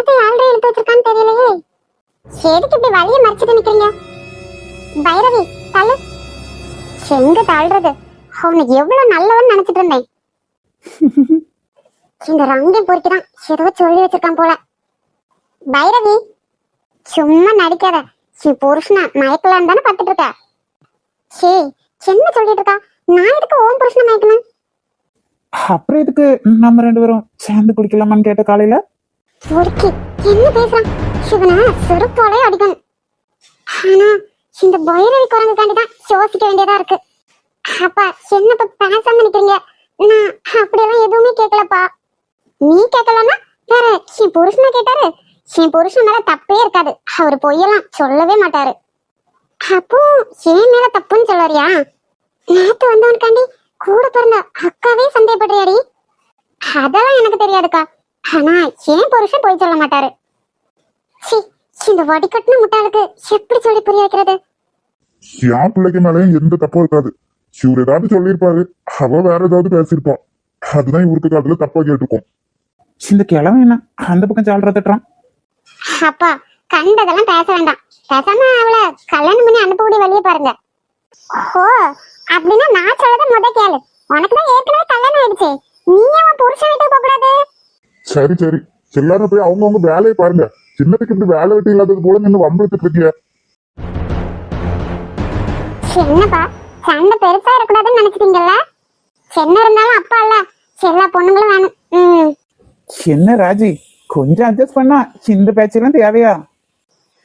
ரங்க என்னத்தை ஆல்ரெடி எடுத்து வச்சிருக்கான்னு தெரியலையே. எதுக்கு இப்படி வழிய மறைச்சிட்டு நிக்கிறீங்க? பைரவி தள்ளு. எங்க தள்ளுறது? அவனுக்கு எவ்வளவு நல்லவன் நினைச்சிட்டு இருந்தேன். இந்த ரங்கை பொறுக்கிதான் ஏதோ சொல்லி வச்சிருக்கான் போல. பைரவி சும்மா நடிக்காத. என் புருஷனா மயக்கலாம் தானே பார்த்துட்டு இருக்க? சே என்ன சொல்லிட்டு இருக்கா? நான் எதுக்கு ஓம் புருஷனை மயக்கணும்? அப்புறம் இதுக்கு நம்ம ரெண்டு பேரும் சேர்ந்து குடிக்கலாமான்னு கேட்ட காலையில? பொறுக்கி என்ன பேசுறான் இவனை செருப்பாலே அடிக்கணும் ஆனா இந்த பைரவி குரங்குக்காண்டி தான் யோசிக்க வேண்டியதா இருக்கு. அப்பா என்னப்பா பேசாம நிக்கிறீங்க? நான் அப்படியெல்லாம் எதுவுமே கேட்கலப்பா. நீ கேட்கலன்னா வேற என் புருஷனை கேட்டாரு. என் புருஷன் மேல தப்பே இருக்காது. அவர் பொய்யெல்லாம் சொல்லவே மாட்டாரு. அப்போ என் மேல தப்புன்னு சொல்லுறியா நேத்து வந்தவனுக்காண்டி கூட பிறந்த அக்காவே சந்தேகப்படுறியாடி? அதெல்லாம் எனக்கு தெரியாதுக்கா. ஆனா ஏன் புருஷன் போய் சொல்ல மாட்டாரு. சீ இந்த வடிகட்டின முட்டாளுக்கு எப்படி சொல்லி புரிய வைக்கிறது? என் பிள்ளைக்கு மேலேயும் எந்த தப்பும் இருக்காது. இவர் ஏதாவது சொல்லியிருப்பாரு. அவ வேற ஏதாவது பேசியிருப்பா. அதுதான் இவருக்கு அதுல தப்பா கேட்டிருக்கோம். இந்த கிழமை என்ன? அந்த பக்கம் சால்ற தட்டுறான். அப்பா கண்டதெல்லாம் பேச வேண்டாம். பேசாம அவளை கல்யாணம் பண்ணி அனுப்பக்கூடிய வழியை பாருங்க. ஓ அப்படின்னா நான் சொல்லத முத கேளு. உனக்கு தான் ஏற்கனவே சரி சரி. எல்லாரும் போய் அவங்கவுங்க வேலையை பாருங்க. சின்னத்துக்கு இப்படி வேலை வெட்டி இல்லாதது போல நின்று வம்பிழுத்துட்டு இருக்கிய என்னப்பா? சண்டை பெருசா இருக்கக்கூடாதுன்னு நினைச்சிட்டீங்கல்ல? என்ன இருந்தாலும் அப்பா இல்ல. எல்லா பொண்ணுங்களும் வேணும். ம். என்ன ராஜி? கொஞ்சம் அட்ஜஸ்ட் பண்ணா இந்த பேச்செல்லாம் தேவையா?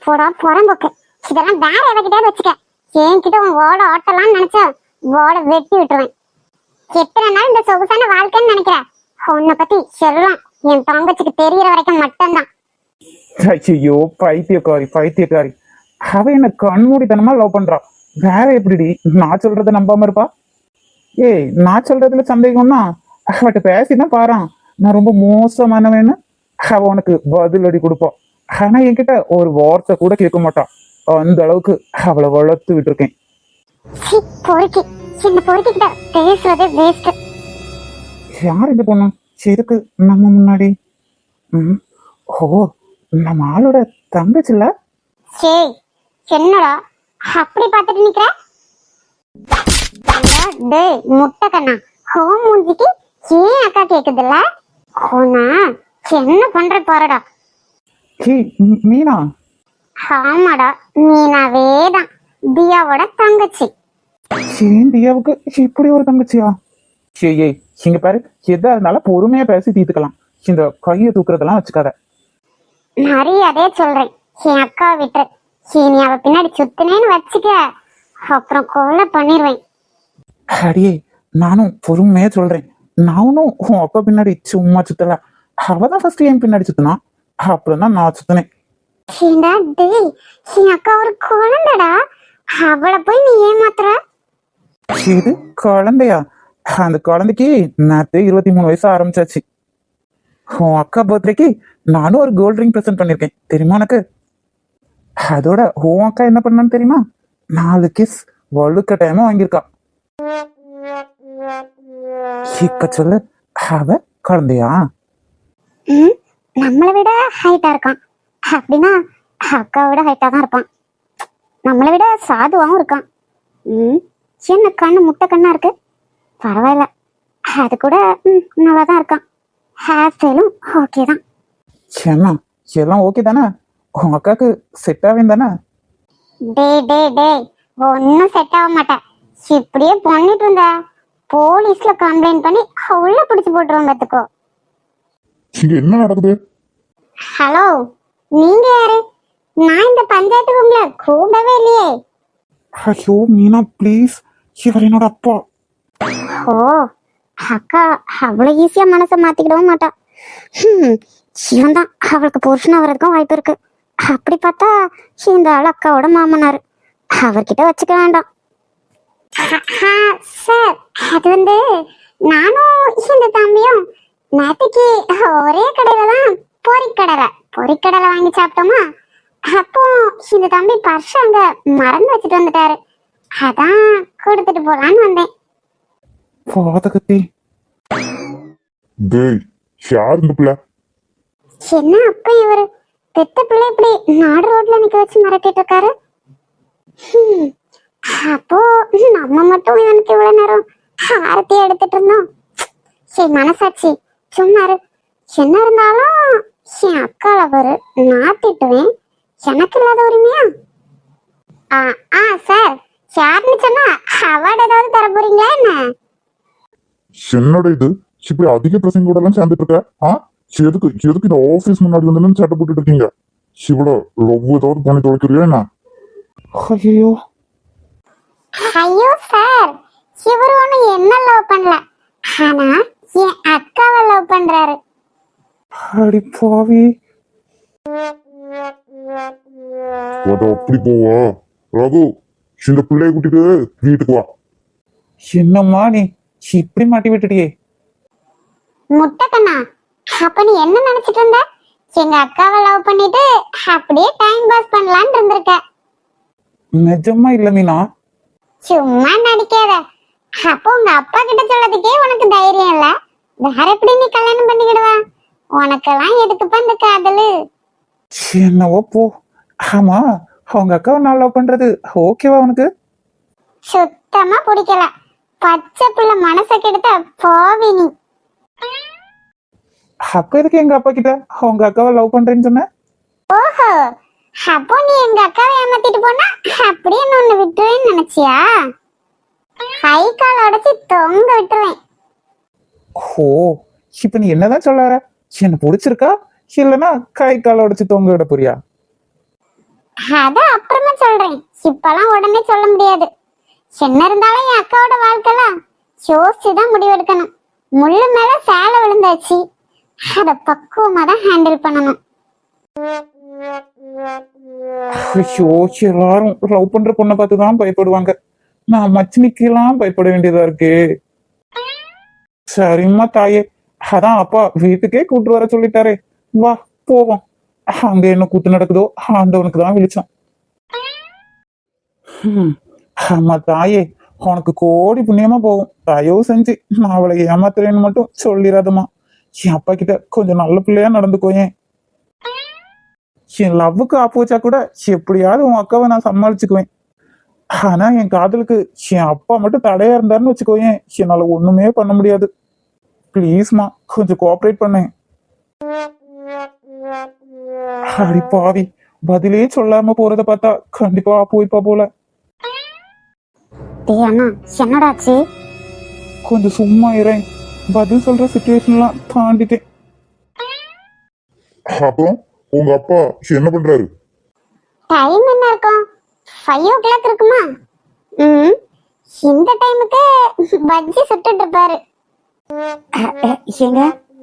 போடா புறம்போக்கு. இதெல்லாம் வேற எவகிட்டே வச்சுக்க. என்கிட்ட உன் ஓட ஓட்டலாம்னு நினைச்சா ஓட வெட்டி விட்டுருவேன். எத்தனை நாள் இந்த சொகுசான வாழ்க்கைன்னு நினைக்கிற? உன்னை பத்தி எல்லாம் என் தங்கச்சிக்கு தெரியற வரைக்கும் மட்டும்தான். ஐயோ பைத்தியக்காரி பைத்தியக்காரி. அவ என்ன கண்மூடித்தனமா லவ் பண்றா. வேற எப்படிடி? நான் சொல்றத நம்பாம இருப்பா? ஏய் நான் சொல்றதுல சந்தேகம்னா அவட்ட பேசிதான் பாறான் நான் ரொம்ப மோசமானவன்னு அவ உனக்கு பதில் அடி கொடுப்போம் ஆனா என்கிட்ட ஒரு வார்த்தை கூட கேட்க மாட்டான் அந்த அளவுக்கு அவளை வளர்த்து விட்டுருக்கேன். யார் இந்த பொண்ணு? எதுக்கு நம்ம முன்னாடி. ம். ஓ நம்ம ஆளோட தங்கச்சில்ல? சரி என்னடா? அப்படி பார்த்துட்டு நிக்கிற? டேய் முட்டை கண்ணா ஹோம் மூஞ்சிக்கு ஏன் அக்கா கேக்குதுல்ல? உன்னை என்ன பண்ற பாருடா. ஹே மீனா? ஆமாடா மீனாவே தான். தியாவோட தங்கச்சி. ஏன் தியாவுக்கு இப்படி ஒரு தங்கச்சியா? ஏய் இங்க பாரு எதா இருந்தாலும் பொறுமையா பேசி தீர்த்துக்கலாம். இந்த கையை தூக்குறதெல்லாம் வச்சுக்காத. மரியாதையே சொல்றேன். என் அக்கா விட்டு இனி அவ பின்னாடி சுத்தினேன்னு வச்சுக்க. அப்புறம் கொலை பண்ணிடுவேன் அடியே நானும் பொறுமையா சொல்றேன். நானும் உன் அப்பா பின்னாடி சும்மா சுத்தல. அவதான் ஃபர்ஸ்ட் என் பின்னாடி சுத்தினா. அப்புறம் தான் நான் சுத்தினேன். ஏண்டா டேய் என் அக்கா ஒரு குழந்தைடா. அவளை போய் நீ ஏமாத்துற? இது குழந்தையா? அந்த குழந்தைக்கு நேற்று இருபத்தி மூணு வயசு ஆரம்பிச்சாச்சு. உன் அக்கா பர்த்டேக்கு நானும் ஒரு கோல்ட் ரிங் ப்ரெசென்ட் பண்ணிருக்கேன். தெரியுமா உனக்கு? அதோட உன் அக்கா என்ன பண்ணான்னு தெரியுமா? நாலு கிஸ் வழுக்க டைமா வாங்கியிருக்கா. இக்க சொல்லு அவ குழந்தையா? நம்மளை விட ஹைட்டா இருக்கான். அப்படின்னா அக்காவோட ஹைட்டா தான் இருப்பான். நம்மளை விட சாதுவாகவும் இருக்கான். ம் சின்ன கண்ணு முட்டை கண்ணா இருக்கு? பரவாயில்ல. அது கூட நல்லா தான் இருக்கான். ஹேர் ஸ்டைலும் ஓகே தான். ஏன்னா எல்லாம் ஓகே தானே? உன் அக்காக்கு செட் ஆவேன் தானே? டே டே டே ஒன்னும் செட் ஆக மாட்டேன். இப்படியே பண்ணிட்டு இருந்தா போலீஸ்ல கம்ப்ளைண்ட் பண்ணி உள்ள பிடிச்சு போட்டுருவோம் பார்த்துக்கோ. இங்க என்ன நடக்குது? ஹலோ நீங்க யாரு? நான் இந்த பஞ்சாயத்து ரூம்ல கூடவே இல்லையே. ஐயோ மீனா ப்ளீஸ் இவர் என்னோட அப்பா. ஓ அக்கா அவ்வளவு ஈஸியா மனசை மாத்திக்கிடவும் மாட்டா. ஹம், இவன் தான் அவளுக்கு புருஷன் வர்றதுக்கும் வாய்ப்பு இருக்கு. அப்படி பார்த்தா இந்த ஆள் அக்காவோட மாமனார். அவர்கிட்ட வச்சுக்க வேண்டாம். சார் அது வந்து நானும் இந்த தம்பியும் நேற்றுக்கு ஒரே கடையில தான் பொறிக்கடலை பொறிக்கடலை வாங்கி சாப்பிட்டோமா? அப்போ இந்த தம்பி பர்ஸ் அங்க மறந்து வச்சுட்டு வந்துட்டாரு. அதான் கொடுத்துட்டு போலான்னு வந்தேன். பாதகத்தி டேய் யார் இந்த பிள்ளை என்ன அப்ப இவரு பெத்த பிள்ளை இப்படி நாடு ரோட்ல நிக்க வச்சு மிரட்டிட்டு இருக்காரு ஹம், அப்போ நம்ம மட்டும் இவனுக்கு இவ்வளவு நேரம் ஆரத்தி எடுத்துட்டு இருந்தோம் சரி மனசாட்சி சும்மா இரு. என்ன இருந்தாலும் என் அக்கால ஒரு நான் திட்டுவேன் எனக்கு இல்லாத உரிமையா ஆ ஆ சார் யாருன்னு சொன்னா அவார்டு ஏதாவது தர போறீங்களா என்ன என்னோட இது? இப்படி அதிக பிரசங்க கூட எல்லாம் சேர்ந்துட்டு இருக்க ஆ எதுக்கு? எதுக்கு இந்த ஆபீஸ் முன்னாடி வந்து சட்டை போட்டுட்டு இருக்கீங்க? இவ்வளோ லவ் ஏதாவது பண்ணி தொலைக்கிறியா என்ன? ஐயோ ஐயோ சார் இவரு ஒண்ணு என்ன லவ் பண்ணல? ஆனா என் அக்காவை லவ் பண்றாரு. அடி பாவி. அத அப்படி போவா. ரகு இந்த பிள்ளைய கூட்டிட்டு வீட்டுக்கு வா. என்னம்மா நீ? இப்படி மாட்டி விட்டுட்டியே முட்டைக்கண்ணா அப்ப நீ என்ன நினைச்சிட்டு இருந்த? எங்க அக்காவை லவ் பண்ணிட்டு அப்படியே டைம் பாஸ் பண்ணலாம்னு இருந்திருக்க. நிஜமா இல்ல மீனா? சும்மா நடிக்காத. அப்போ உங்க அப்பா கிட்ட சொல்லதுக்கே உனக்கு தைரியம் இல்ல. வேற எப்படி நீ கல்யாணம் பண்ணிக்கிடுவ? உனக்கெல்லாம் எதுக்குப்பா இந்த காதலு? என்னவோ போ. ஆமா அவங்க அக்காவை நான் லவ் பண்றது ஓகேவா உனக்கு? சுத்தமா பிடிக்கல. பச்சை பிள்ளை மனசை கெடுத்த போவி நீ அப்ப எதுக்கு எங்க அப்பா கிட்ட? அவங்க அக்காவை லவ் பண்றேன்னு சொன்ன? ஓஹோ. அப்போ நீ எங்க அக்காவை ஏமாத்திட்டு போனா அப்படியே நான் உன்னை விட்டுருவேன்னு நினைச்சியா? கை கால் உடைச்சு தொங்க விட்டுருவேன். ஓ இப்ப நீ என்னதான் சொல்ல வர என்ன பிடிச்சிருக்கா? இல்லனா கை கால உடைச்சு தொங்க விட போறியா? அத அப்புறமா சொல்றேன். இப்பெல்லாம் உடனே சொல்ல முடியாது. என்ன இருந்தாலும் என் அக்காவோட வாழ்க்கைலாம் யோசிச்சுதான் முடிவெடுக்கணும். முள்ளு மேல சேலை விழுந்தாச்சு. அத பக்குவமா தான் ஹேண்டில் பண்ணணும் எல்லாரும் லவ் பண்ற பொண்ணை பார்த்து தான் பயப்படுவாங்க. நான் மச்சினிக்கெல்லாம் பயப்பட வேண்டியதா இருக்கு. சரிம்மா தாயே. அதான் அப்பா வீட்டுக்கே கூட்டு வர சொல்லிட்டாரே. வா போவோம். அங்க என்ன கூத்து நடக்குதோ ஆண்டவனுக்கு தான் விழிச்சான் ஹம், ஆமா தாயே உனக்கு கோடி புண்ணியமா போகும். தயவு செஞ்சு நான் அவளை ஏமாத்துறேன்னு மட்டும் சொல்லிடாதம்மா. என் அப்பா கிட்ட கொஞ்சம் நல்ல பிள்ளையா நடந்துக்கோயேன் என் லவ்வுக்கு ஆப்பு வச்சா கூட எப்படியாவது உன் அக்காவை நான் சமாளிச்சுக்குவேன். ஆனா என் காதலுக்கு என் அப்பா மட்டும் தடையா இருந்தாருன்னு வச்சுக்கோயேன் என்னால ஒண்ணுமே பண்ண முடியாது. ப்ளீஸ்மா கொஞ்சம் கோஆப்ரேட் பண்ணேன் அடி பாவி பதிலே சொல்லாம போறத பார்த்தா கண்டிப்பா ஆப்பு வைப்பா போல. டேய் அண்ணா என்னடாச்சு? கொஞ்சம் சும்மா இறேன் பதில் சொல்ற சுச்சுவேஷன்லாம் தாண்டிட்டேன். அப்புறம் உங்க அப்பா என்ன பண்றாரு? டைம் என்ன இருக்கும்? ஃபைவ் ஓ கிளாக் இருக்குமா? ம். இந்த டைமுக்கு பஜ்ஜி சுட்டுட்டு இருப்பாரு. ஏங்க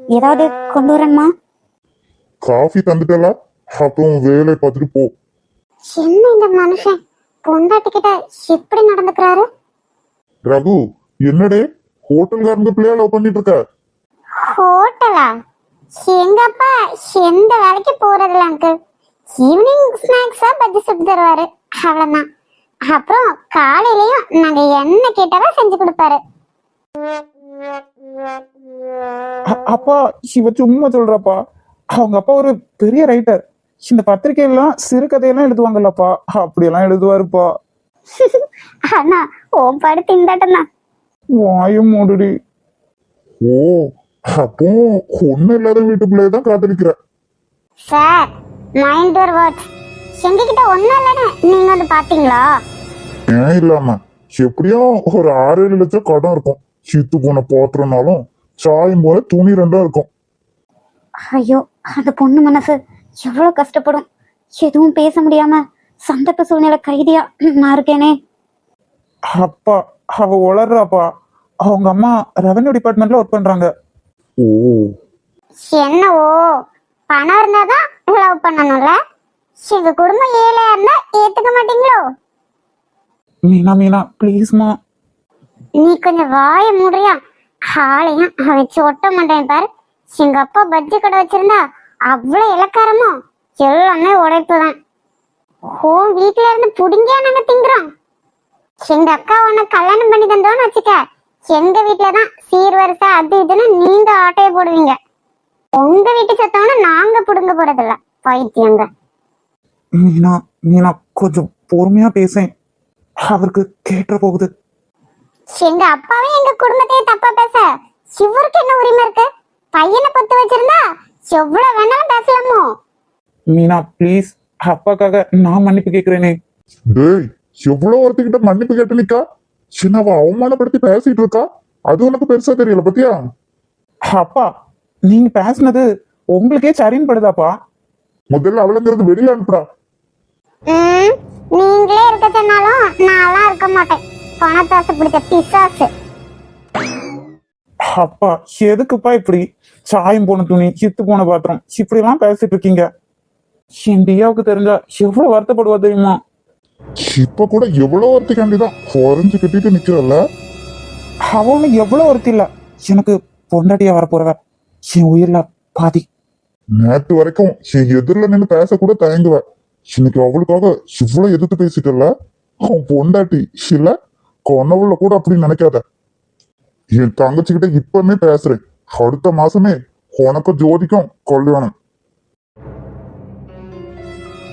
ஏதாவது கொண்டு வரணுமா? காஃபி தந்துட்டல அப்புறம் வேலையை பார்த்துட்டு போ. என்ன இந்த மனுஷன்? பொண்டாட்டிக்கிட்ட எப்படி நடந்துக்கிறாரு? ரகு என்னடே? ஹோட்டல்காரங்க பிள்ளையா லவ் பண்ணிட்டு இருக்க ஹோட்டலா? எங்க அப்பா எந்த வேலைக்கு போறதில்ல அங்கிள் ஈவினிங் ஸ்நாக்ஸா பஜ்ஜி சுட்டு தருவாரு. அவ்வளவுதான். அப்புறம் காலையிலயும் நாங்க என்ன கேட்டாலும் செஞ்சு கொடுப்பாரு. அப்பா இவ சும்மா சொல்றப்பா. அவங்க அப்பா ஒரு பெரிய ரைட்டர் இந்த பத்திரிகையெல்லாம் சிறுகதையெல்லாம் எழுதுவாங்கல்லப்பா. அப்படியெல்லாம் எழுதுவாருப்பா. அண்ணா உன் படுத்து இந்தாட்டம் தான் வாயும் மூடுடி. ஓ அப்போ ஒண்ணு இல்லாத வீட்டு பிள்ளைய தான் காதலிக்கிற. சார் மைண்ட் யுவர் வேர்ட்ஸ் எங்ககிட்ட ஒன்றும் இல்லைன்னு நீங்க வந்து பாத்தீங்களா? ஏன் இல்லாம? எப்படியும் ஒரு ஆறு ஏழு லட்சம் கடன் இருக்கும். சித்து போன பாத்திரம்னாலும் சாயம் போல துணி ரெண்டா இருக்கும். ஐயோ அந்த பொண்ணு மனசு. எவ்வளவு கஷ்டப்படும்? எதுவும் பேச முடியாம சந்தர்ப்ப சூழ்நிலை கைதியா நான் இருக்கேனே. அப்பா அவ உளர்றாப்பா. அவங்க அம்மா ரெவன்யூ டிபார்ட்மெண்ட்ல ஒர்க் பண்றாங்க. ஓ. என்னவோ? பணம் இருந்தாதான் லவ் பண்ணணும்ல? எங்க குடும்பம் ஏழையா இருந்தா ஏத்துக்க மாட்டீங்களோ? மீனா மீனா ப்ளீஸ்மா நீ கொஞ்சம் வாய மூடுறியா? ஆளையும் அவன் சொட்ட மாட்டேன் பாரு. எங்க அப்பா பஜ்ஜி கடை வச்சிருந்தா அவ்வளவு இலக்காரமோ எல்லாமே உழைப்பு தான் உன் வீட்டுல இருந்து புடுங்கியா நாங்க திங்குறோம்? எங்க அக்கா உன்னை கல்யாணம் பண்ணி தந்தோன்னு வச்சுக்க எங்க வீட்டுல தான் சீர்வரிசை அது இதுன்னு நீங்க ஆட்டைய போடுவீங்க. உங்க வீட்டு சொத்தவன நாங்க புடுங்க போறதில்ல பைத்தியங்க. மீனா மீனா கொஞ்சம் பொறுமையா பேசேன். அவருக்கு கேட்டுற போகுது. எங்க அப்பாவே எங்க குடும்பத்தையே தப்பா பேச இவருக்கு என்ன உரிமை இருக்கு? பையனை பத்து வச்சிருந்தா எவ்வளவு வேணாலும் பேசலாமோ? மீனா ப்ளீஸ் அப்பாக்காக நான் மன்னிப்பு கேட்கிறேனே. டேய் எவ்வளவு ஒருத்திக்கிட்ட மன்னிப்பு கேட்டு நிக்கா சின்ன அவ அவமானப்படுத்தி பேசிட்டு இருக்கா அது உனக்கு பெருசா தெரியல பத்தியா? அப்பா நீங்க பேசுனது உங்களுக்கே சரின்னு படுதாப்பா முதல்ல அவளுங்கிறது வெளியில அனுப்புடா. ம், நீங்களே இருக்க சொன்னாலும் நான்லாம் இருக்க மாட்டேன். பணத்தாசை பிடிச்ச பிசாசு. அப்பா எதுக்குப்பா இப்படி சாயம் போன துணி சித்து போன பாத்திரம் இப்படி எல்லாம் பேசிட்டு இருக்கீங்க? என் தியாவுக்கு தெரிஞ்சா எவ்வளவு வருத்தப்படுவா தெரியுமா? இப்ப கூட எவ்வளவு ஒருத்திக்காண்டிதான் குறைஞ்சு கட்டிட்டு நிக்கிறல்ல? அவனு எவ்வளவு ஒருத்தி இல்ல. எனக்கு பொண்டாட்டியா வரப்போறவ. என் உயிர்ல பாதி. நேத்து வரைக்கும் என் எதிரில நின்னு பேச கூட தயங்குவ. இன்னைக்கு அவளுக்காக இவ்வளவு எதிர்த்து பேசிட்டல அவன் பொண்டாட்டி இல்ல? கொன்னவுல கூட அப்படி நினைக்காத. என் தங்கச்சிக்கிட்ட இப்பவுமே பேசுறேன். அடுத்த மாசமே உனக்கும் ஜோதிக்கும் கல்யாணம்.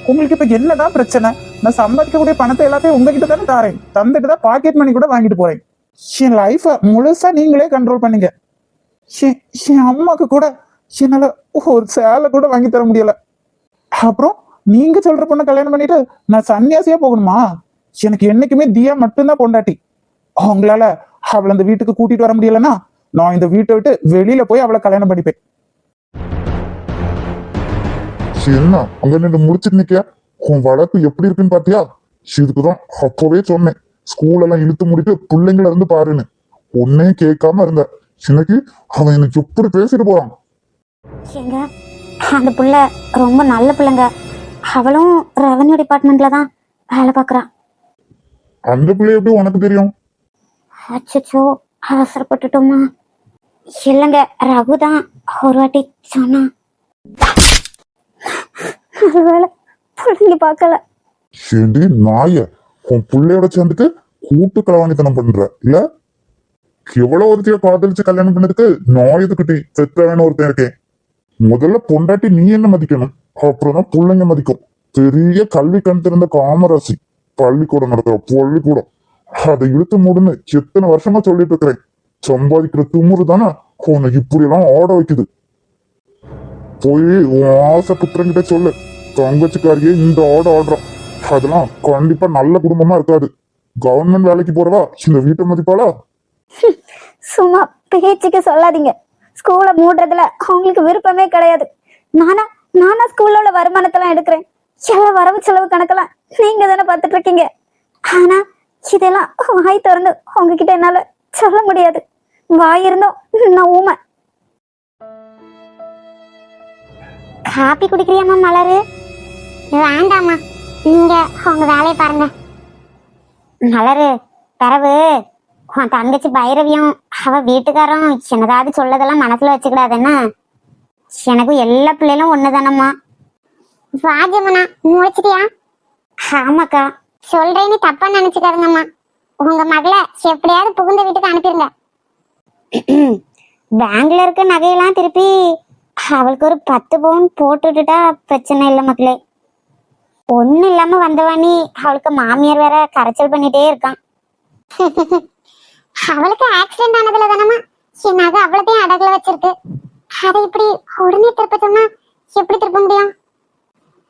உங்களுக்கு இப்ப என்னதான் பிரச்சனை? நான் சம்பாதிக்கக்கூடிய பணத்தை எல்லாத்தையும் உங்ககிட்ட தானே தாரேன். தந்துட்டு தான் பாக்கெட் மணி கூட வாங்கிட்டு போறேன். என் லைஃப முழுசா நீங்களே கண்ட்ரோல் பண்ணுங்க. என் அம்மாக்கு கூட என்னால ஒரு சேலை கூட வாங்கி தர முடியல. அப்புறம் நீங்க சொல்ற பொண்ணை கல்யாணம் பண்ணிட்டு நான் சன்னியாசியா போகணுமா? எனக்கு என்னைக்குமே தியா மட்டும்தான் பொண்டாட்டி. உங்களால அவளை அந்த வீட்டுக்கு கூட்டிட்டு வர முடியலன்னா நான் இந்த வீட்டை விட்டு வெளியில போய் அவளை கல்யாணம் பண்ணிப்பேன். என்ன அங்க நின்று முடிச்சிட்டு நிக்க உன் வளர்ப்பு எப்படி இருக்குன்னு பாத்தியா? இதுக்குதான் அப்பவே சொன்னேன். ஸ்கூல் எல்லாம் இழுத்து முடிட்டு பிள்ளைங்கள இருந்து பாருன்னு. ஒன்னே கேட்காம இருந்த. இன்னைக்கு அவன் எனக்கு எப்படி பேசிட்டு போறான்? அந்த புள்ள ரொம்ப நல்ல பிள்ளைங்க. அவளும் ரெவன்யூ டிபார்ட்மெண்ட்ல தான் வேலை பார்க்குறா. அந்த பிள்ளை எப்படி உனக்கு தெரியும்? அச்சோ அவசரப்பட்டுட்டோமா? இல்லைங்க ரகு தான் ஒரு வாட்டி சொன்னா. ஒருவேளை பிள்ளைங்க பார்க்கல. ஏண்டி நாய உன் பிள்ளையோட சேர்ந்துட்டு கூட்டு கலவாணித்தனம் பண்ற இல்ல? எவ்வளவு ஒருத்தைய காதலிச்சு கல்யாணம் பண்ணதுக்கு நான் எதுக்கிட்டி செத்தவன ஒருத்தன் இருக்கேன். முதல்ல பொண்டாட்டி நீ என்ன மதிக்கணும்? அப்புறம் தான் பிள்ளைங்க மதிக்கும். பெரிய கல்வி கண் திறந்த காமராசி. பள்ளிக்கூடம் நடத்துற பள்ளிக்கூடம். அதை இழுத்து மூடுன்னு எத்தனை வருஷமா சொல்லிட்டு இருக்கிறேன். சம்பாதிக்கிற துமுறு தானே? உன்னை இப்படி எல்லாம் ஓட வைக்குது. போய் உன் ஆசை புத்திரங்கிட்ட சொல்லு. தங்கச்சிக்காரியே இந்த ஓட ஆடுறான். அதெல்லாம் கண்டிப்பா நல்ல குடும்பமா இருக்காது. கவர்மெண்ட் வேலைக்கு போறவா? இந்த வீட்டை மதிப்பாளா? சும்மா பேச்சுக்கு சொல்லாதீங்க. ஸ்கூலை மூடுறதுல அவங்களுக்கு விருப்பமே கிடையாது. நானா நானா ஸ்கூல்ல உள்ள வருமானத்தெல்லாம் எடுக்கிறேன். எல்லா வரவு செலவு கணக்கெல்லாம் நீங்க தானே பார்த்துட்டு இருக்கீங்க. ஆனா இதெல்லாம் வாய் திறந்து உங்ககிட்ட என்னால சொல்ல முடியாது. வாய் இருந்தோம் நான் ஊமை. காப்பி குடிக்கிறியாம்மா மலரு? வேண்டாம்மா நீங்க உங்க வேலையை பாருங்க. மலரு பிறவு உன் தங்கச்சி பைரவியும் அவ வீட்டுக்காரும் என்னதாவது சொல்லதெல்லாம் மனசுல வச்சுக்கிடாதுன்னா எனக்கும் எல்லா பிள்ளைகளும் ஒண்ணுதானம்மா. வாஜமனா முடிச்சிட்டியா ஆமாக்கா. சொல்றேன்னு தப்பா நினைச்சுக்காதுங்கம்மா. உங்க மகளை எப்படியாவது புகுந்த வீட்டுக்கு அனுப்பிடுங்க பேங்க்ல இருக்க நகையெல்லாம் திருப்பி அவளுக்கு ஒரு பத்து பவுன் போட்டு விட்டுட்டா பிரச்சனை இல்லை மக்களே. ஒன்றும் இல்லாம வந்தவாணி அவளுக்கு மாமியார் வேற கரைச்சல் பண்ணிட்டே இருக்கான். அவளுக்கு ஆக்சிடென்ட் ஆனதுல தானமா என் நகை அவ்வளோத்தையும் அடகுல வச்சிருக்கு. அதை இப்படி உடனே திருப்ப சொன்னா எப்படி திருப்ப முடியும்?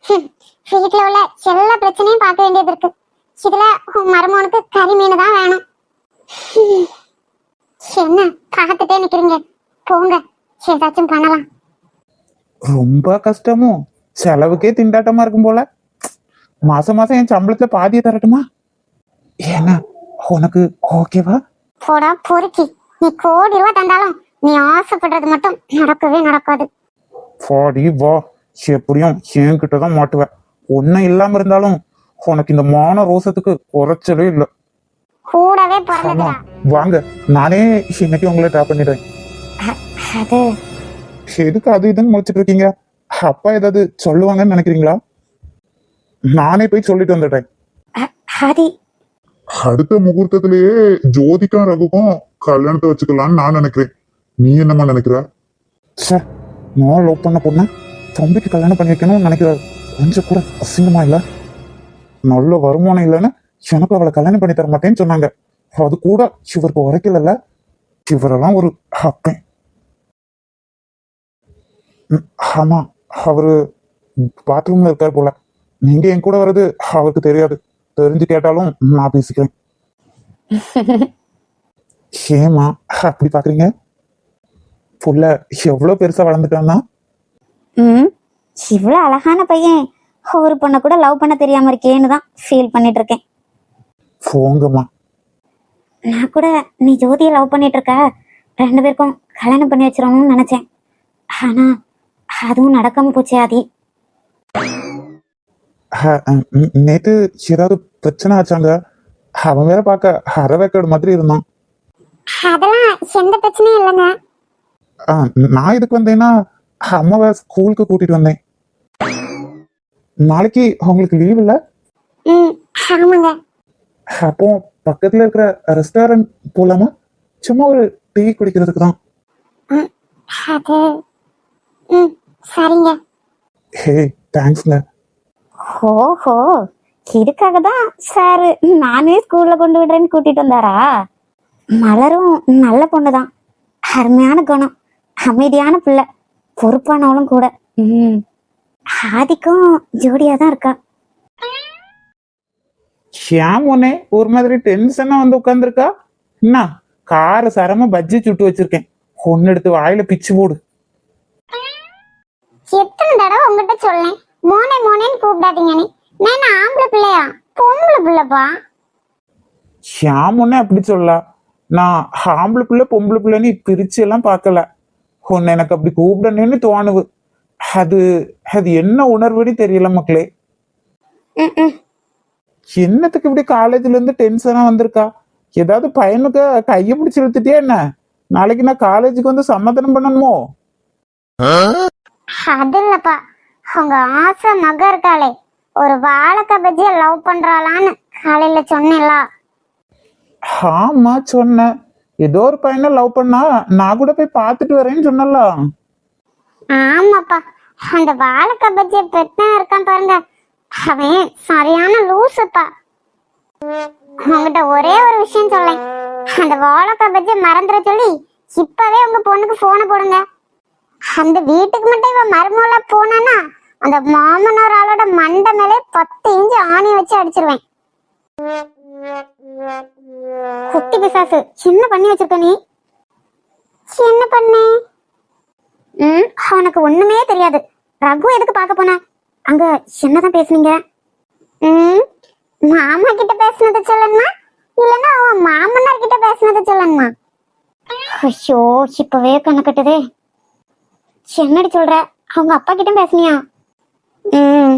வீட்டுல உள்ள எல்லா பிரச்சனையும் பார்க்க வேண்டியது இருக்கு. இதுல உன் மருமகனுக்கு கறி மீன் தான் வேணும். என்ன பார்த்துட்டே நிக்கிறீங்க? போங்க ஏதாச்சும் பண்ணலாம். ரொம்ப கஷ்டமோ? செலவுக்கே திண்டாட்டமா இருக்கும் போல. மாசம் மாசம் என் சம்பளத்துல பாதியை தரட்டுமா? ஏன்னா உனக்கு ஓகேவா? போடா பொறுக்கி. நீ கோடி ரூபா தந்தாலும் நீ ஆசைப்படுறது மட்டும் நடக்கவே நடக்காது. பாடி வா. எப்படியும் என்கிட்ட தான் மாட்டுவேன். ஒன்னும் இல்லாம இருந்தாலும் உனக்கு இந்த மான ரோசத்துக்கு குறைச்சலே இல்லை. கூடவே ஆமா. பிறந்ததுடா வாங்க. நானே இன்னைக்கு உங்களை ட்ராப் பண்ணிடுறேன். அது எதுக்கு அது இதுன்னு முடிச்சிட்டு இருக்கீங்க? அப்பா ஏதாவது சொல்லுவாங்கன்னு நினைக்கிறீங்களா? நானே போய் சொல்லிட்டு வந்துடுறேன். ஆதி அடுத்த முகூர்த்தத்திலேயே ஜோதிக்கும் ரகுக்கும் கல்யாணத்தை வச்சுக்கலாம்னு நான் நினைக்கிறேன். நீ என்னம்மா நினைக்கிற? ச்சே நான் லவ் பண்ண பொண்ணு? தம்பிக்கு கல்யாணம் பண்ணி வைக்கணும்னு நினைக்கிறாரு கொஞ்சம் கூட அசிங்கமா இல்ல? நல்ல வருமானம் இல்லைன்னு எனக்கு அவளை கல்யாணம் பண்ணி தர மாட்டேன்னு சொன்னாங்க. அது கூட இவருக்கு உரைக்கல இவரெல்லாம் ஒரு அப்பேன் ஆமா அவரு பாத்ரூம்ல இருக்கார் போல. நீங்க என் கூட வர்றது அவருக்கு தெரியாது. தெரிஞ்சு கேட்டாலும் நான் பேசிக்கிறேன். ஏமா அப்படி பாக்குறீங்க? புள்ள எவ்வளவு பெருசா வளர்ந்துட்டான்னா? ம் இவ்வளோ அழகான பையன். ஒரு பொண்ணை கூட லவ் பண்ண தெரியாம இருக்கேன்னு தான் ஃபீல் பண்ணிட்டு இருக்கேன் போங்கம்மா. நான் கூட நீ ஜோதியை லவ் பண்ணிட்டு இருக்க ரெண்டு பேருக்கும் கல்யாணம் பண்ணி வச்சிடணும்னு நினைச்சேன். ஆனா அதுவும் நடக்காம போச்சு ஆதி. நேத்து ஏதாவது பிரச்சனை ஆச்சாங்க? அவன் வேற பார்க்க அறவேக்காடு மாதிரி இருந்தான். அதெல்லாம் எந்த பிரச்சனையும் இல்லைங்க. நான் இதுக்கு வந்தேன்னா அம்மாவை ஸ்கூலுக்கு கூட்டிட்டு வந்தேன். நாளைக்கு உங்களுக்கு லீவ் இல்ல? அப்போ பக்கத்துல இருக்கிற ரெஸ்டாரண்ட் போலாமா? சும்மா ஒரு டீ குடிக்கிறதுக்கு தான். சரிங்க. ஹே தேங்க்ஸ்ங்க ஓஹோ இதுக்காக தான் சார் நானே ஸ்கூல்ல கொண்டு விடுறேன்னு கூட்டிட்டு வந்தாரா? மலரும் நல்ல பொண்ணு தான் அருமையான குணம். அமைதியான பிள்ளை. பொறுப்பானவளும் கூட. ம் ஆதிக்கும் ஜோடியா தான் இருக்கா. ஷியாம் உன்னே ஒரு மாதிரி டென்ஷனா வந்து உட்காந்துருக்கா என்ன? கார சரமா பஜ்ஜி சுட்டு வச்சிருக்கேன். ஒன்னு எடுத்து வாயில பிச்சு போடு. எத்தனை தடவை உங்ககிட்ட சொல்லேன்? மோனே மோனேன்னு கூப்பிடாதீங்க நீ. நான் ஆம்பளை பிள்ளையா? பொம்பளை பிள்ளைப்பா? ஷியாம் உன்னே அப்படி சொல்லலாம் நான் ஆம்பளை பிள்ளை பொம்பளை பிள்ளைன்னு பிரிச்சு எல்லாம் பார்க்கல. உன்னை எனக்கு அப்படி கூப்பிடணும்னு தோணுது. அது அது என்ன உணர்வுன்னு தெரியல மக்களே. என்னத்துக்கு இப்படி காலேஜ்ல இருந்து டென்ஷனா வந்திருக்கா? ஏதாவது பையனுக்கு கையை பிடிச்சி இழுத்துட்டியா என்ன? நாளைக்கு நான் காலேஜுக்கு வந்து சமாதானம் பண்ணணுமோ? அது இல்லப்பா. உங்க ஆசை மக இருக்காளே. ஒரு வாழைக்காய் பஜ்ஜிய லவ் பண்றாளான்னு காலையில சொன்னேன்ல. ஆமா சொன்னேன். ஏதோ ஒரு பையனை லவ் பண்ணா நான் கூட போய் பார்த்துட்டு வரேன்னு சொன்னல ஆமாப்பா. அந்த வாழைக்காய் பஜ்ஜிய பெத்தான் இருக்கான் பாருங்க. அவன் சரியான லூசுப்பா. உங்ககிட்ட ஒரே ஒரு விஷயம் சொல்லேன் அந்த வாழைக்காய் பஜ்ஜிய மறந்துட சொல்லி இப்பவே உங்க பொண்ணுக்கு போனை போடுங்க. அந்த வீட்டுக்கு மட்டும் இவன் மருமகள போனானா அந்த மாமனார் ஆளோட மண்டை மேலே பத்து இன்ச்சு ஆணி வச்சு அடிச்சிருவேன். குட்டி பிசாசு சின்ன பண்ணி வச்சிருக்க நீ. என்ன பண்ணு? ம் அவனுக்கு ஒண்ணுமே தெரியாது. ரகு எதுக்கு பார்க்க போன? அங்க என்னதான் பேசுனீங்க? ம் மாமா கிட்ட பேசுனது சொல்லணுமா? இல்லைன்னா அவன் மாமனார் கிட்ட பேசுனதை சொல்லணுமா? ஐயோ இப்பவே கண்ணு கட்டுதே. என்னடி சொல்ற? அவங்க அப்பா கிட்ட பேசுனியா? ம்.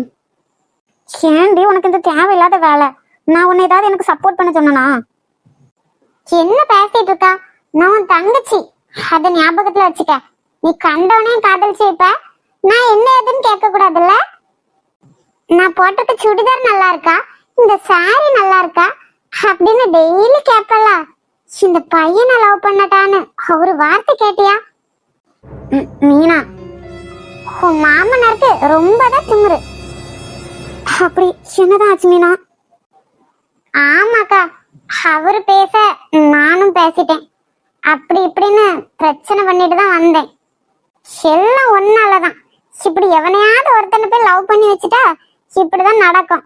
ஏண்டி உனக்கு இந்த தேவையில்லாத வேலை? நான் உன்னை ஏதாவது எனக்கு சப்போர்ட் பண்ண சொன்னனா? என்ன பேசிட்டு இருக்கா? நான் தங்கச்சி. அத ஞாபகத்துல வச்சுக்க. நீ கண்டவனே காதலிச்சு இப்ப நான் என்ன ஏதுன்னு கேட்க கூடாதுல்ல நான் போட்டிருக்க சுடிதார் நல்லா இருக்கா? இந்த சாரி நல்லா இருக்கா? அப்படின்னு டெய்லி கேட்பல இந்த பையனை லவ் பண்ணட்டான்னு ஒரு வார்த்தை கேட்டியா? மீனா. உன் மாமனாருக்கு ரொம்ப தான் திமிரு. அப்படி என்னதான் ஆச்சு மீனா? ஆமாக்கா அவரு பேச நானும் பேசிட்டேன். அப்படி இப்படின்னு பிரச்சனை பண்ணிட்டு தான் வந்தேன். எல்லாம் ஒன்னாலதான். இப்படி எவனையாவது ஒருத்தனை போய் லவ் பண்ணி வச்சுட்டா இப்படிதான் நடக்கும்.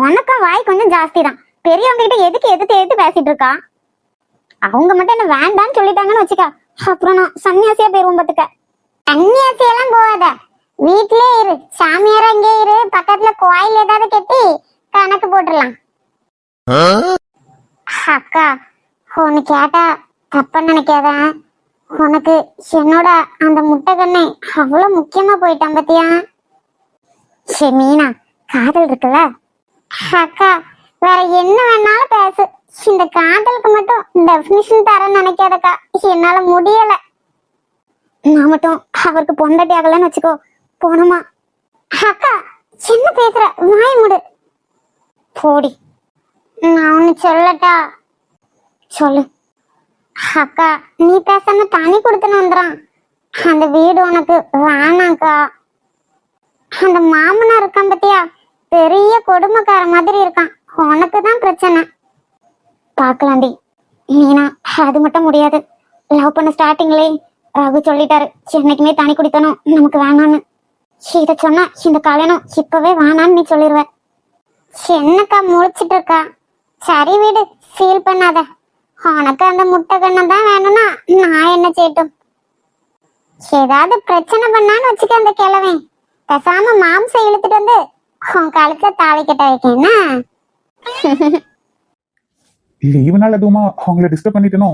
உனக்கும் வாய் கொஞ்சம் ஜாஸ்தி தான் பெரியவங்க கிட்ட எதுக்கு எதிர்த்து எதிர்த்து பேசிட்டு இருக்கா? அவங்க மட்டும் என்ன வேண்டாம்னு சொல்லிட்டாங்கன்னு வச்சுக்கா. அப்புறம் நான் சன்னியாசியா போயிருவோம் பாத்துக்க சன்னியாசி எல்லாம் போகாத. வீட்லயே இரு. சாமியாரா இங்கே இரு. பக்கத்துல கோயில் ஏதாவது கட்டி கணக்கு போட்டுடலாம். அக்கா ஒன்னு கேட்டா தப்பா நினைக்காத. உனக்கு என்னோட அந்த முட்டை கண்ணை அவ்வளவு முக்கியமா போயிட்டான் பத்தியா? சே மீனா காதல் இருக்குல்ல? அக்கா வேற என்ன வேணாலும் பேசு. இந்த காதலுக்கு மட்டும் டெஃபினிஷன் தர நினைக்காதக்கா. என்னால முடியல. நான் மட்டும் அவருக்கு பொண்டாட்டி ஆகலன்னு வச்சுக்கோ போனோமா அக்கா என்ன பேசுற? வாய் முடு. போடி. நான் ஒன்னு சொல்லட்டா? சொல்லு. அக்கா நீ பேசாம தனி கொடுத்துன்னு வந்துறான். அந்த வீடு உனக்கு வேணாக்கா. அந்த மாமனார் இருக்கான் பத்தியா? பெரிய கொடுமைக்கார மாதிரி இருக்கான். உனக்கு தான் பிரச்சனை. பார்க்கலாண்டி நீனா அது மட்டும் முடியாது. லவ் பண்ண ஸ்டார்டிங்லே ரகு சொல்லிட்டாரு. என்னைக்குமே தனி குடித்தனும் நமக்கு வேணான்னு இத சொன்னா இந்த கல்யாணம் இப்பவே வேணான்னு நீ சொல்லிடுவ என்னக்கா முழிச்சிட்டு இருக்கா? சரி வீடு ஃபீல் பண்ணாத. உனக்கு அந்த முட்டை கண்ணம் தான் வேணும்னா நான் என்ன செய்யட்டும்? ஏதாவது பிரச்சனை பண்ணான்னு வச்சுக்க அந்த கிழவன். பேசாம மாம்சம் இழுத்துட்டு வந்து உன் கழுத்துல தாலி கட்ட வைக்கேன்னா லீவுனால எதுவுமா அவங்கள டிஸ்டர்ப் பண்ணிட்டனோ?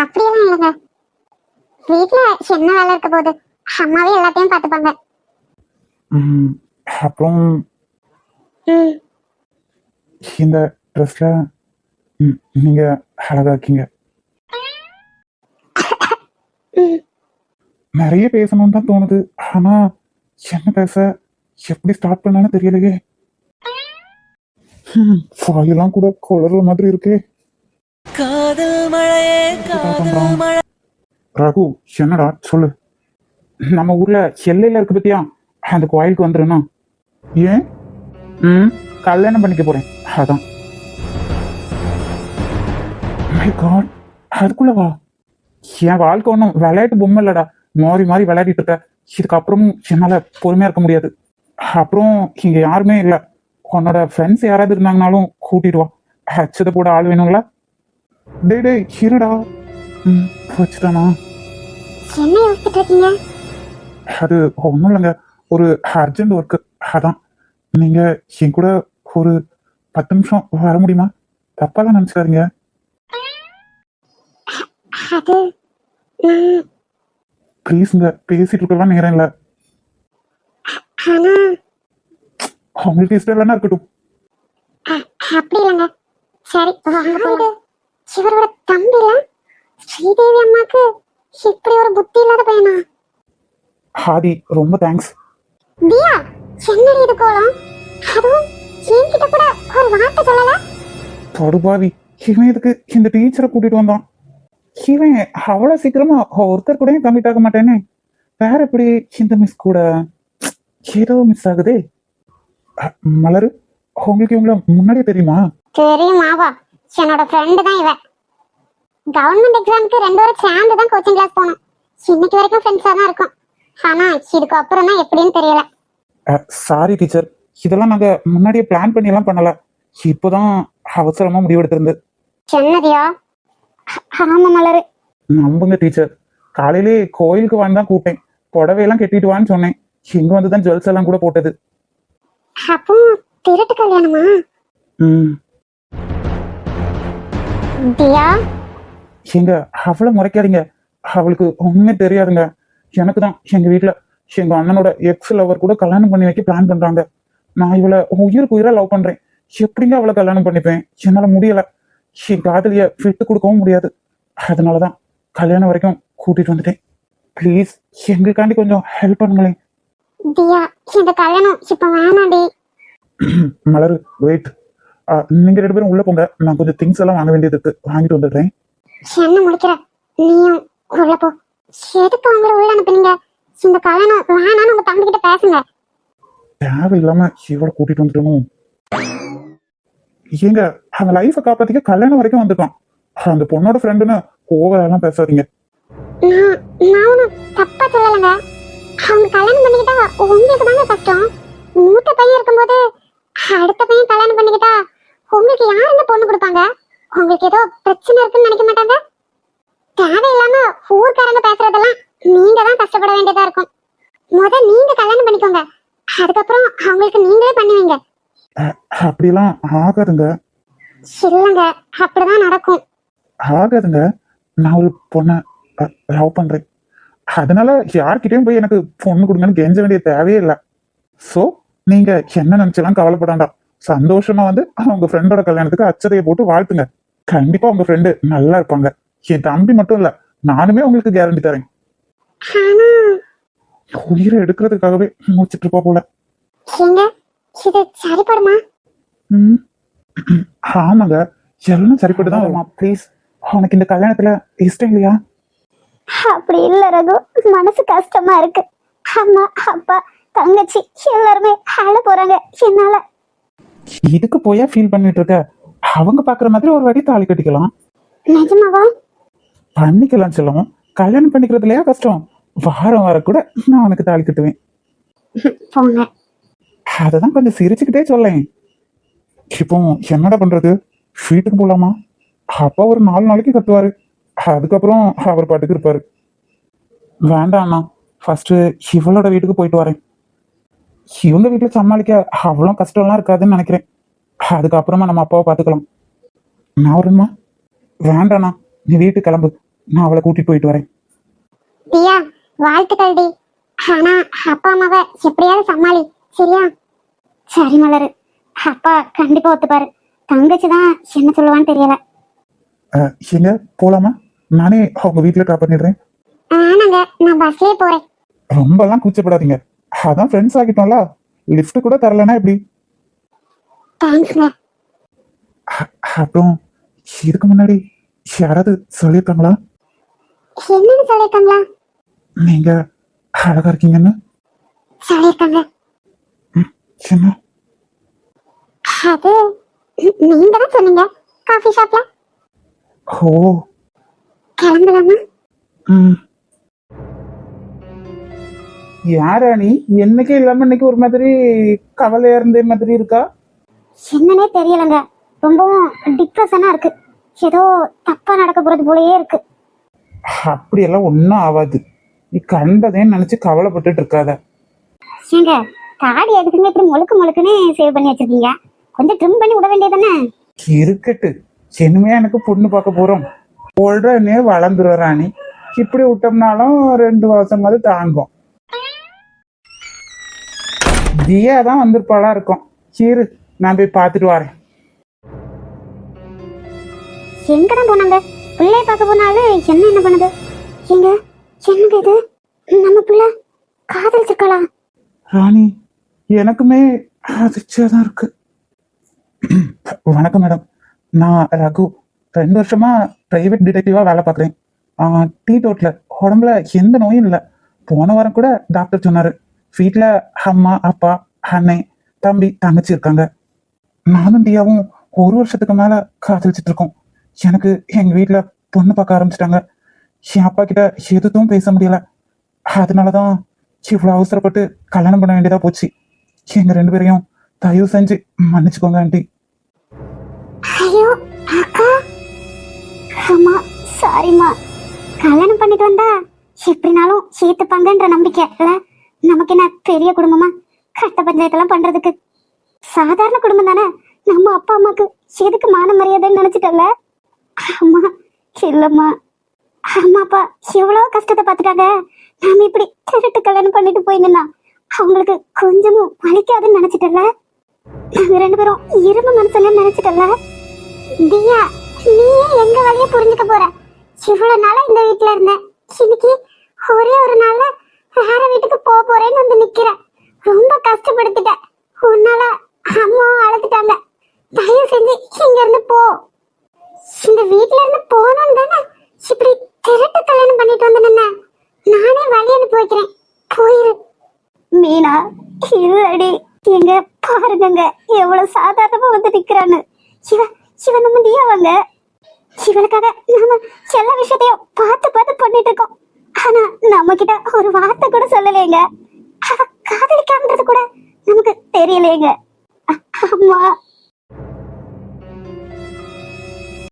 அப்படியெல்லாம் இல்லைங்க. வீட்ல என்ன வேலை இருக்க போகுது? அம்மாவே எல்லாத்தையும் பார்த்துப்பாங்க. அப்புறம் ம். இந்த ட்ரெஸ்ல நீங்க அழகா இருக்கீங்க. நிறைய பேசணும்னு தான் தோணுது. ஆனா என்ன பேச எப்படி ஸ்டார்ட் பண்ணான்னு தெரியலையே. வாயெல்லாம் கூட குளற மாதிரி இருக்கே. ரகு என்னடா சொல்லு. நம்ம ஊர்ல எல்லையில இருக்கு பத்தியா? அந்த கோயிலுக்கு வந்துருனா ஏன்? ம் கல்யாணம் பண்ணிக்க போறேன். அதான். மை காட் அதுக்குள்ள வா. என் வாழ்க்கை ஒன்றும் விளையாட்டு பொம்மை இல்லடா. மாறி மாறி விளையாடிட்டு இருக்க. இதுக்கப்புறமும் என்னால பொறுமையா இருக்க முடியாது. அப்புறம் இங்க யாருமே இல்லை. உன்னோட ஃப்ரெண்ட்ஸ் யாராவது இருந்தாங்கனாலும் கூட்டிட்டு வா. ஹச்சத போட ஆள் வேணும்ல? டேய் டேய் இருடா. ம் வச்சுட்டானா? அது ஒன்றும் இல்லைங்க. ஒரு அர்ஜென்ட் ஒர்க்கு அதான். நீங்க என் கூட ஒரு பத்து நிமிஷம் வர முடியுமா? தப்பாலாம் நினச்சிக்காதீங்க. ப்ளீஸுங்க பேசிட்டு இருக்கலாம் நேரம் இல்லை ஆனா அவங்களுக்கு இஷ்டம் இல்லைன்னா இருக்கட்டும். அப்படி இல்லைங்க. சரி வாங்க இவரோட தம்பில ஸ்ரீதேவி அம்மாக்கு இப்படி ஒரு புத்தி இல்லாத பையனா? ஹாதி ரொம்ப தேங்க்ஸ் தியா என்னடி இது கோலம்? அதுவும் என்கிட்ட கூட ஒரு வார்த்தை சொல்லல. படுபாவி இவன் எதுக்கு இந்த டீச்சரை கூட்டிட்டு வந்தான்? இவன் அவ்வளோ சீக்கிரமா ஒருத்தர் கூடயும் கம்மிட் ஆக மாட்டேனே. வேற எப்படி இந்த மிஸ் கூட? ஏதோ மிஸ் ஆகுதே. மலரு உங்களுக்கு இவங்கள முன்னாடியே தெரியுமா? தெரியுமாவா என்னோட ஃப்ரெண்டு தான் இவ கவர்மெண்ட் எக்ஸாமுக்கு ரெண்டு பேரும் சேர்ந்து தான் கோச்சிங் கிளாஸ் போனோம். இன்னைக்கு வரைக்கும் ஃப்ரெண்ட்ஸா தான் இருக்கும். ஆனா இதுக்கு அப்புறம் தான் எப்படின்னு தெரியல. சாரி டீச்சர் இதெல்லாம் நாங்க முன்னாடியே பிளான் பண்ணி எல்லாம் பண்ணல. இப்போதான் அவசரமா முடிவெடுத்திருந்து. சொன்னதியா ஆமா மலரு. நம்புங்க டீச்சர் காலையிலே கோயிலுக்கு வான்னு தான் கூப்பிட்டேன். புடவையெல்லாம் கட்டிட்டு வான்னு சொன்னேன். இங்க வந்து தான் ஜுவல்ஸ் எல்லாம் கூட போட்டது. அப்போ திருட்டு கல்யாணமா? ம். தியா? எங்க அவளை முறைக்காதீங்க. அவளுக்கு ஒண்ணுமே தெரியாதுங்க. எனக்கு தான் எங்க வீட்ல எங்க அண்ணனோட எக்ஸ் லவர் கூட கல்யாணம் பண்ணி வைக்க பிளான் பண்றாங்க. நான் இவளை உயிருக்கு உயிரா லவ் பண்றேன். எப்படிங்க அவளை கல்யாணம் பண்ணிப்பேன்? என்னால முடியல. என் காதலிய விட்டு கொடுக்கவும் முடியாது. அதனாலதான் கல்யாணம் வரைக்கும் கூட்டிட்டு வந்துட்டேன். ப்ளீஸ் எங்களுக்காண்டி கொஞ்சம் ஹெல்ப் பண்ணுங்களேன். தியா இந்த கல்யாணம் இப்ப வேணாண்டி. மலரு வெயிட் நீங்க ரெண்டு பேரும் உள்ள போங்க. நான் கொஞ்சம் திங்ஸ் எல்லாம் வாங்க வேண்டியது இருக்கு. வாங்கிட்டு வந்துடுறேன். என்ன முடிக்கிற? நீயும் உள்ள போ. எதுக்கு அவங்கள உள்ள அனுப்புனீங்க? இந்த கல்யாணம் வேணான்னு உங்க தம்பி கிட்ட பேசுங்க. தேவையில்லாம இவளை கூட்டிட்டு வந்துட்டணும் ஏங்க அவன் லைஃபை காப்பாத்திக்க கல்யாணம் வரைக்கும் வந்துட்டான். அந்த பொண்ணோட ஃப்ரெண்டுன்னு ஓவரெல்லாம் பேசாதீங்க. நான் நான் ஒன்றும் தப்பா சொல்லலைங்க. அவங்க கல்யாணம் பண்ணிக்கிட்டா உங்களுக்கு தாங்க கஷ்டம். மூத்த பையன் இருக்கும்போது அடுத்த பையன் கல்யாணம் பண்ணிக்கிட்டா உங்களுக்கு யாருங்க பொண்ணு கொடுப்பாங்க? உங்களுக்கு ஏதோ பிரச்சனை இருக்குன்னு நினைக்க மாட்டாங்க? தேவையில்லாம ஊர்க்காரங்க பேசுறதெல்லாம் நீங்க தான் கஷ்டப்பட வேண்டியதா இருக்கும். முத நீங்க கல்யாணம் பண்ணிக்கோங்க. அதுக்கப்புறம் அவங்களுக்கு நீங்களே பண்ணுவீங்க. அப்படிலாம் ஆகாதுங்க. இல்லைங்க அப்படிதான் நடக்கும். ஆகாதுங்க. நான் ஒரு பொண்ணை லவ் பண்றேன். அதனால யார்கிட்டயும் போய் எனக்கு பொண்ணு கொடுங்கன்னு கெஞ்ச வேண்டிய தேவையே இல்லை. ஸோ நீங்க என்ன நினைச்செல்லாம் கவலைப்படாண்டா சந்தோஷமா வந்து அவங்க ஃப்ரெண்டோட கல்யாணத்துக்கு அச்சதையை போட்டு வாழ்த்துங்க. கண்டிப்பா உங்க ஃப்ரெண்டு நல்லா இருப்பாங்க. என் தம்பி மட்டும் இல்ல நானுமே உங்களுக்கு கேரண்டி தரேன். உயிரை எடுக்கிறதுக்காகவே மூச்சிட்டு இருப்பா போல. ஏங்க இது சரிப்படுமா ம். ஆமாங்க எல்லாம் சரிப்பட்டு தான் வருமா? ப்ளீஸ் உனக்கு இந்த கல்யாணத்துல இஷ்டம் இல்லையா? அப்படி இல்ல ரகு. மனசு கஷ்டமா இருக்கு. அம்மா அப்பா தங்கச்சி எல்லாருமே அழ போறாங்க என்னால. இதுக்கு போயா ஃபீல் பண்ணிட்டு இருக்க? அவங்க பாக்குற மாதிரி ஒரு வாட்டி தாலி கட்டிக்கலாம். நிஜமாவா? பண்ணிக்கலாம் செல்லம். கல்யாணம் பண்ணிக்கிறதுலயா கஷ்டம்? வாரம் வாரம் கூட நான் உனக்கு தாலி கட்டுவேன். அததான் கொஞ்சம் சிரிச்சுக்கிட்டே சொல்லேன். இப்போ என்னடா பண்றது? வீட்டுக்கு போலாமா? அப்பா ஒரு நாலு நாளைக்கு கத்துவாரு. அதுக்கப்புறம் அவர் பாட்டுக்கு இருப்பாரு. வேண்டாம் அண்ணா. ஃபர்ஸ்ட் இவளோட வீட்டுக்கு போயிட்டு வரேன். இவங்க வீட்டுல சமாளிக்க அவ்வளோ கஷ்டம்லாம் இருக்காதுன்னு நினைக்கிறேன். அதுக்கப்புறமா நம்ம அப்பாவை பார்த்துக்கலாம். நான் வருமா வேண்டாண்ணா நீ வீட்டுக்கு கிளம்பு. நான் அவளை கூட்டிட்டு போயிட்டு வரேன். வாழ்த்துக்கள் டி. ஆனா அப்பா அம்மாவை எப்படியாவது சமாளி சரியா? சரி மலரு. அப்பா கண்டிப்பா ஒத்துப்பாரு. தங்கச்சி தான் என்ன சொல்லுவான்னு தெரியல. எங்க போலாமா? நானே அவங்க வீட்டுல ட்ராப் பண்ணிடுறேன். ஆனாங்க நான் பஸ்லயே போறேன். ரொம்பலாம் கூச்சப்படாதீங்க. அதான் ஃப்ரெண்ட்ஸ் ஆகிட்டோம்ல. லிஃப்ட் கூட தரலனா எப்படி? தேங்க்ஸ்ங்க அப்புறம் இதுக்கு முன்னாடி யாராவது சொல்லியிருக்காங்களா? என்னன்னு சொல்லியிருக்காங்களா? நீங்க அழகா இருக்கீங்கன்னு சொல்லியிருக்காங்க. அது ந- நீங்க தான் சொன்னீங்க காஃபி ஷாப்ல ஓ. கிளம்பலாமா? யாரா நீ? என்னைக்கே இல்லாம இன்னைக்கு ஒரு மாதிரி கவலையா இருந்த மாதிரி இருக்கா? என்னன்னே தெரியலங்க. ரொம்பவும் டிப்ரெஷனா இருக்கு. ஏதோ தப்பா நடக்க போறது போலயே இருக்கு. அப்படியெல்லாம் ஒன்றும் ஆகாது நீ கண்டதேன்னு நினைச்சு கவலைப்பட்டுட்டு இருக்காத. ஏங்க தாடி எதுக்குங்க இப்படி முழுக்க முழுக்குன்னு சேவ் பண்ணி வச்சிருக்கீங்க? கொஞ்சம் ட்ரிம் பண்ணி விட வேண்டியதானே இருக்கட்டு. இனிமே எனக்கு பொண்ணு பார்க்க போறோம். உடனே வளர்ந்துரு ராணி. இப்படி விட்டோம்னாலும் ரெண்டு வருஷமாவது தாங்கும். தியா தான் வந்திருப்பாளா இருக்கும். இரு நான் போய் பார்த்துட்டு வரேன். எங்கதான் போனாங்க? பிள்ளைய பார்க்க போனாலும் என்ன என்ன பண்ணுது? எங்க என்னது இது நம்ம பிள்ளை காதலிச்சிருக்கலா ராணி எனக்குமே அதிர்ச்சியா தான் இருக்கு. வணக்கம் மேடம். நான் ரகு. ரெண்டு வருஷமா பிரைவேட் டிடெக்டிவா வேலை பார்க்குறேன். டீ டோட்ல உடம்புல எந்த நோயும் இல்லை. போன வாரம் கூட டாக்டர் சொன்னாரு. வீட்டில் அம்மா அப்பா அண்ணன் தம்பி தங்கச்சி இருக்காங்க. நானும் டியாவும் ஒரு வருஷத்துக்கு மேல காதலிச்சிட்டு இருக்கோம். எனக்கு எங்க வீட்டில் பொண்ணு பார்க்க ஆரம்பிச்சிட்டாங்க. என் அப்பா கிட்ட எதுவும் பேச முடியல. அதனாலதான் இவ்வளவு அவசரப்பட்டு கல்யாணம் பண்ண வேண்டியதா போச்சு. எங்க ரெண்டு பேரையும் தயவு செஞ்சு மன்னிச்சுக்கோங்க ஆண்டி. ஐயோ அக்கா. அம்மா சாரிம்மா கல்யாணம் பண்ணிட்டு வந்தா எப்படினாலும் சேர்த்துப்பாங்கன்ற நம்பிக்கை இல்ல? நமக்கு என்ன பெரிய குடும்பமா? கட்ட பஞ்சாயத்தெல்லாம் பண்றதுக்கு. சாதாரண குடும்பம் தானே? நம்ம அப்பா அம்மாக்கு எதுக்கு மான மரியாதைன்னு நினைச்சிட்டல ஆமா இல்லம்மா. ஆமாப்பா அப்பா எவ்வளவு கஷ்டத்தை பார்த்துட்டாங்க. நாம இப்படி திருட்டு கல்யாணம் பண்ணிட்டு போயிருந்தா அவங்களுக்கு கொஞ்சமும் வலிக்காதுன்னு நினைச்சிட்டல நாங்க ரெண்டு பேரும் இரும்பு மனசுல நினைச்சிட்டல தியா நீயே எங்க வழிய புரிஞ்சுக்க போற? இவ்வளவு நாளா இந்த வீட்டுல இருந்தேன். இன்னைக்கு ஒரே ஒரு நாள்ல வேற வீட்டுக்கு போக போறேன்னு வந்து நிக்கிற. ரொம்ப கஷ்டப்படுத்திட்ட உன்னால அம்மா அழுதுட்டாங்க. தயவு செஞ்சு இங்க இருந்து போ. இந்த வீட்ல இருந்து போனோம் தானே இப்படி திருட்டு கல்யாணம் பண்ணிட்டு வந்து நின்ன நானே வழி அனுப்பி வைக்கிறேன். போயிரு. மீனா இருடி எங்க பாருங்க எவ்வளவு சாதாரணமா வந்து நிக்கிறான்னு. சிவ சிவன் நம்ம தியாவாங்க சிவனுக்காக நாம செல்ல விஷயத்தையும் பார்த்து பார்த்து பண்ணிட்டு இருக்கோம். ஆனா நம்ம கிட்ட ஒரு வார்த்தை கூட சொல்லலையேங்க. அவ காதலிக்காமன்றது கூட நமக்கு தெரியலையேங்க. ஆமா